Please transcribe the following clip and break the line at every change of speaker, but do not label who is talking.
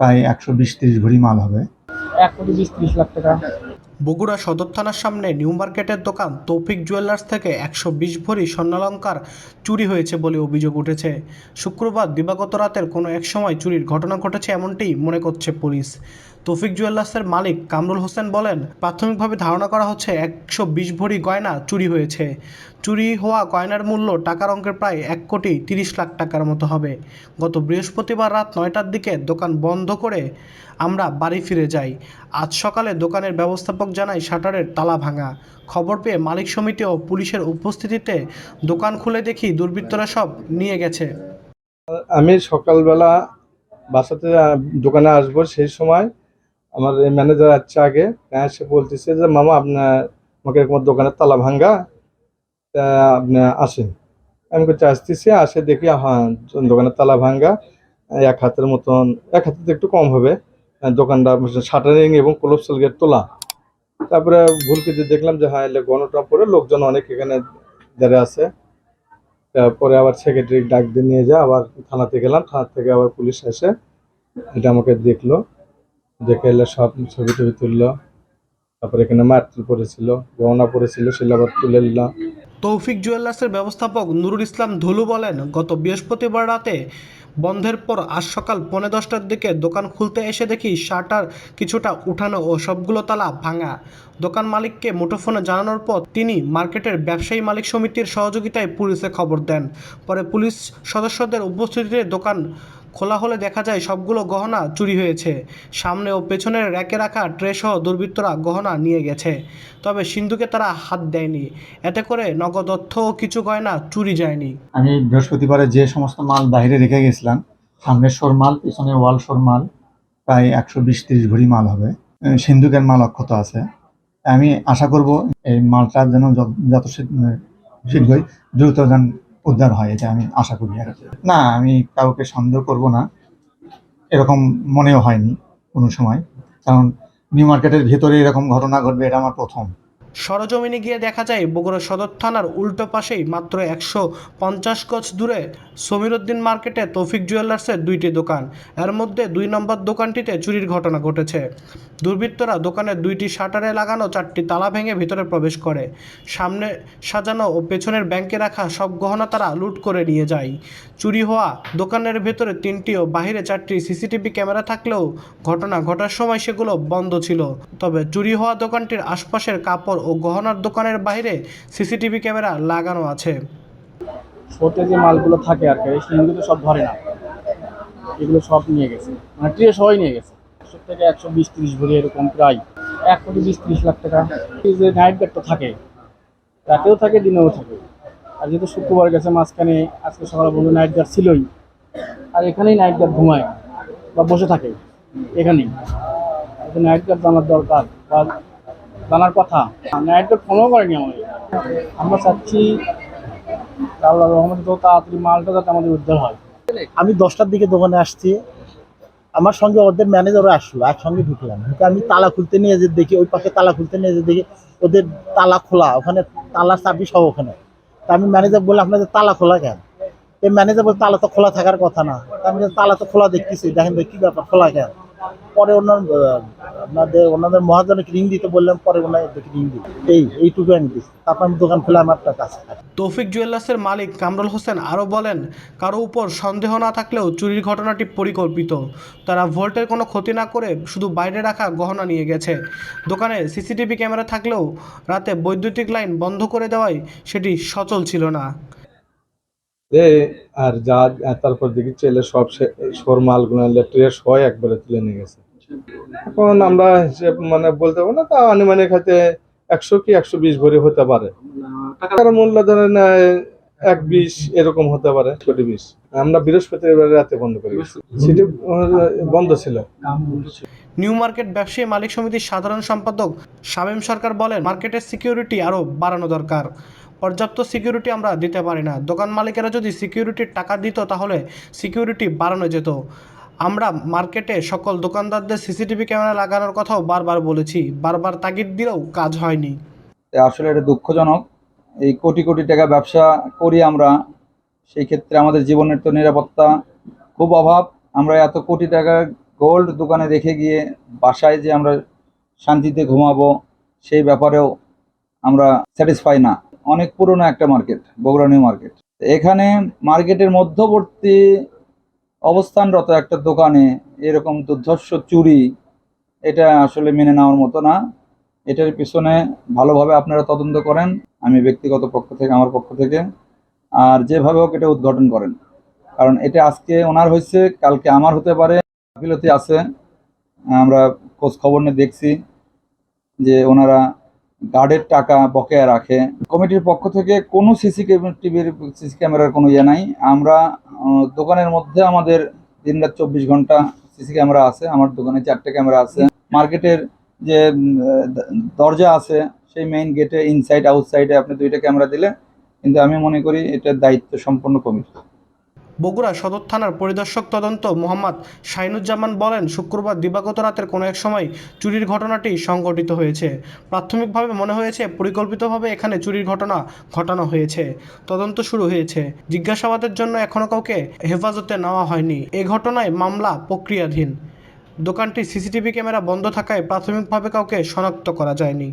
প্রায় একশো বিশ তিরিশ ভরি মাল হবে।
এক কোটি বিশ ত্রিশ লাখ টাকা।
বগুড়া সদর থানার সামনে নিউ মার্কেটের দোকান তৌফিক জুয়েলার্স থেকে একশো বিশ ভরি স্বর্ণালঙ্কার চুরি হয়েছে বলে অভিযোগ উঠেছে। শুক্রবার দিবাগত রাতের কোনো এক সময় চুরির ঘটনা ঘটেছে এমনটি মনে করছে পুলিশ। তৌফিক জুয়েলার্সের মালিক কামরুল হোসেন বলেন, প্রাথমিকভাবে ধারণা করা হচ্ছে একশো বিশ ভরি গয়না চুরি হয়েছে। চুরি হওয়া গয়নার মূল্য টাকার অঙ্কের প্রায় এক কোটি তিরিশ লাখ টাকার মতো হবে। গত বৃহস্পতিবার রাত নয়টার দিকে দোকান বন্ধ করে আমরা বাড়ি ফিরে যাই। আজ সকালে দোকানের ব্যবস্থাপক জানায়, শাটারের তালা ভাঙা। খবর পেয়ে মালিক সমিতি ও পুলিশের উপস্থিতিতে দোকান খুলে দেখি দুর্বৃত্তরা সব নিয়ে গেছে।
আমি সকালবেলা বাসাতে দোকানে আসব সেই সময় আমার এই ম্যানেজার আছে আগে এসে বলতেছে যে, মামা আপনার আমাকে এরকম দোকানের তালা ভাঙ্গা, তা আপনি আসেন। আমি করছি আসতেছি, আসে দেখি হ্যাঁ দোকানের তালা ভাঙ্গা, এক হাতের মতন, এক হাতে একটু কম হবে দোকানটা শাটারিং এবং কোলপসেল গেট তোলা। তারপরে ভুলকিতে দেখলাম যে হ্যাঁ এলে গণটা পরে লোকজন অনেক এখানে দাঁড়িয়ে আছে। তারপরে আবার সেক্রেটারি ডাক দিয়ে নিয়ে যা আবার থানাতে গেলাম, থানা থেকে আবার পুলিশ এসে এটা আমাকে দেখল। দেখে এলে সব ছবি টবি তুললো। তারপরে এখানে মারতুল পড়েছিল, গহনা পড়েছিল আবার তুলে নিলাম
তৌফিক জুয়েলার্সের ব্যবস্থাপক নুরুল ইসলাম ধুলু বলেন, গত বৃহস্পতিবার রাতে বন্ধের পর আজ সকাল পৌনে দশটার দিকে দোকান খুলতে এসে দেখি শাটার কিছুটা উঠানো ও সবগুলো তালা ভাঙা। দোকান মালিককে মুঠোফোনে জানানোর পর তিনি মার্কেটের ব্যবসায়ী মালিক সমিতির সহযোগিতায় পুলিশে খবর দেন। পরে পুলিশ সদস্যদের উপস্থিতিতে দোকান খোলা হলে দেখা যায় সবগুলো গহনা চুরি হয়েছে। সামনে ও পেছনের র্যাকে রাখা ট্রে সহ দুর্বৃত্তরা গহনা নিয়ে গেছে। তবে সিন্ধুকে তারা হাত দেয়নি। এতে করে নগদ অর্থ ও কিছু গয়না চুরি যায়নি।
আমি বৃহস্পতিবারে যে সমস্ত মাল বাইরে রেখে গেছিলাম সামনের শোর মাল পিছনের ওয়াল শোর মাল প্রায় একশো বিশ তিরিশ ভরি মাল হবে। সিন্ধুকের মাল অক্ষত আছে। আমি আশা করব এই মালটা যেন যত- যত শীঘ্র- শীঘ্রই দ্রুত যেন উদ্ধার হয়, এটা আমি আশা করি আর। না, আমি কাউকে সন্দেহ করব না। এরকম মনেও হয়নি কোনো সময়। কারণ নিউ মার্কেটের ভেতরে এরকম ঘটনা ঘটবে, এটা আমার প্রথম।
সরজমিনে গিয়ে দেখা যায়, বগুড়া সদর থানার উল্টো পাশেই মাত্র একশো পঞ্চাশ গজ দূরে সমীরউদ্দিন মার্কেটে তৌফিক জুয়েলার্সের দুইটি দোকান। এর মধ্যে দুই নম্বর দোকানটিতে চুরির ঘটনা ঘটেছে। দুর্বৃত্তরা দোকানের দুইটি শাটারে লাগানো চারটি তালা ভেঙে ভিতরে প্রবেশ করে। সামনে সাজানো ও পেছনের ব্যাংকে রাখা সব গহনা তারা লুট করে নিয়ে যায়। চুরি হওয়া দোকানের ভেতরে তিনটি ও বাহিরে চারটি সিসিটিভি ক্যামেরা থাকলেও ঘটনা ঘটার সময় সেগুলো বন্ধ ছিল। তবে চুরি হওয়া দোকানটির আশপাশের কাপড় ও গহনার দোকানের বাইরে সিসিটিভি ক্যামেরা লাগানো আছে।
শোতে যে মালগুলো থাকে আর কি সেগুলো তো সব ধরে না। এগুলো সব নিয়ে গেছে। মানে ট্রে সবাই নিয়ে গেছে। একশো থেকে একশো বিশ ত্রিশ ভরি এরকম প্রায়। এক কোটি বিশ ত্রিশ লাখ টাকা। যে নাইট গার্ডটা থাকে। রাতেও থাকে, দিনেও থাকে। আর যেহেতু শুক্রবার গেছে, মাঝখানে আজকে সকালে বলল নাইট গার্ড ছিলই। আর এখানেই নাইট গার্ড ঘুমায় বা বসে থাকে। এখানেই। নাইট গার্ড জানার দরকার। বা জানার কথা। নাইট গার্ড ফোনও করেনি আমাদের। আমরা চাচ্ছি আল্লাহ রহমতে তাড়াতাড়ি মালটা যাতে আমাদের উদ্ধার হয়।
আমি দশটার দিকে দোকানে আসছি। আমার সঙ্গে ওদের ম্যানেজারও আসলো, একসঙ্গে ঢুকলাম। ঢুকে আমি তালা খুলতে নিয়ে যে দেখি, ওই পাশে তালা খুলতে নিয়ে যে দেখি ওদের তালা খোলা, ওখানে তালা চাবি সব ওখানে। তা আমি ম্যানেজার বললাম, আপনাদের তালা খোলা কেন? এই ম্যানেজার বলছে, তালা তো খোলা থাকার কথা না। আমি তালা তো খোলা দেখতেছি, দেখেন কি ব্যাপার, খোলা কেন? পরে অন্য আপনাদের ওনাদের মহাজনকে রিং দিতে বললাম পরে ওনাদেরকে রিং দিই এই এইটুকু আমি দিচ্ছি। তারপর আমি দোকান খুলে আমার একটা কাছে
তৌফিক জুয়েলার্সের মালিক কামরুল হোসেন আরও বলেন কারও উপর সন্দেহ না থাকলেও চুরির ঘটনাটি পরিকল্পিত। তারা ভোল্টের কোনো ক্ষতি না করে শুধু বাইরে রাখা গহনা নিয়ে গেছে। দোকানে সিসিটিভি ক্যামেরা থাকলেও রাতে বৈদ্যুতিক লাইন বন্ধ করে দেওয়ায় সেটি সচল ছিল না।
এ আর যা আর তারপর দেখি ছেলে সব সে- শোর মালগুলো ট্রেস সহ একবারে তুলে নিয়ে গেছে। এখন আমরা মানে বলতে পারব না, তা আনুমানিক হয়তো একশো কি একশো বিশ ভরি হতে পারে। টাকার মূল্য ধরেন এক বিশ, এরকম হতে পারে, কোটি বিশ। আমরা বৃহস্পতিবার রাতে বন্ধ করি সেটি বন্ধ ছিল।
নিউ মার্কেট ব্যবসায়ী মালিক সমিতির সাধারণ সম্পাদক শামীম সরকার বলেন, মার্কেটের সিকিউরিটি আরও বাড়ানো দরকার। পর্যাপ্ত সিকিউরিটি আমরা দিতে পারি না। দোকান মালিকেরা যদি সিকিউরিটির টাকা দিত, তাহলে সিকিউরিটি বাড়ানো যেত। আমরা মার্কেটে সকল দোকানদারদের সিসিটিভি ক্যামেরা লাগানোর কথাও বারবার বলেছি। বারবার তাগিদ দিলেও কাজ হয়নি।
আসলে এটা দুঃখজনক। এই কোটি কোটি টাকা ব্যবসা করি আমরা, সেই ক্ষেত্রে আমাদের জীবনের তো নিরাপত্তা খুব অভাব। আমরা এত কোটি টাকা গোল্ড দোকানে রেখে গিয়ে বাসায় যে আমরা শান্তিতে ঘুমাবো, সেই ব্যাপারেও আমরা স্যাটিসফাই না। অনেক পুরনো একটা মার্কেট, বগুড়া নিউ মার্কেট। এখানে মার্কেটের মধ্যবর্তী অবস্থানরত একটা দোকানে এরকম দুর্ধর্ষ চুরি, এটা আসলে মেনে নেওয়ার মতো না। এটার পিছনে ভালোভাবে আপনারা তদন্ত করেন, আমি ব্যক্তিগত পক্ষ থেকে, আমার পক্ষ থেকে, আর যেভাবে হোক এটা উদ্ঘাটন করেন। কারণ এটা আজকে ওনার হয়েছে, কালকে আমার হতে পারে, গাফিলতি আছে। আমরা খোঁজ খবর নিয়ে দেখছি যে ওনারা গার্ডের টাকা বকেয়া রাখে। কমিটির পক্ষ থেকে কোনো সিসি টিভির সিসি ক্যামেরার কোনো ইয়ে নাই। আমরা দোকানের মধ্যে আমাদের দিন রাত চব্বিশ ঘণ্টা সিসি ক্যামেরা আছে, আমার দোকানে চারটে ক্যামেরা আছে। মার্কেটের যে দরজা আছে, সেই মেইন গেটে ইনসাইড আউটসাইডে আপনি দুইটা ক্যামেরা দিলে, কিন্তু আমি মনে করি এটা দায়িত্ব সম্পন্ন কমিটি।
বগুড়া সদর থানার পরিদর্শক তদন্ত মোহাম্মদ শাইনুজ্জামান বলেন, শুক্রবার দিবাগত রাতের কোনো এক সময় চুরির ঘটনাটি সংঘটিত হয়েছে। প্রাথমিকভাবে মনে হয়েছে, পরিকল্পিতভাবে এখানে চুরির ঘটনা ঘটানো হয়েছে। তদন্ত শুরু হয়েছে। জিজ্ঞাসাবাদের জন্য এখনও কাউকে হেফাজতে নেওয়া হয়নি। এ ঘটনায় মামলা প্রক্রিয়াধীন। দোকানটি সিসিটিভি ক্যামেরা বন্ধ থাকায় প্রাথমিকভাবে কাউকে শনাক্ত করা যায়নি।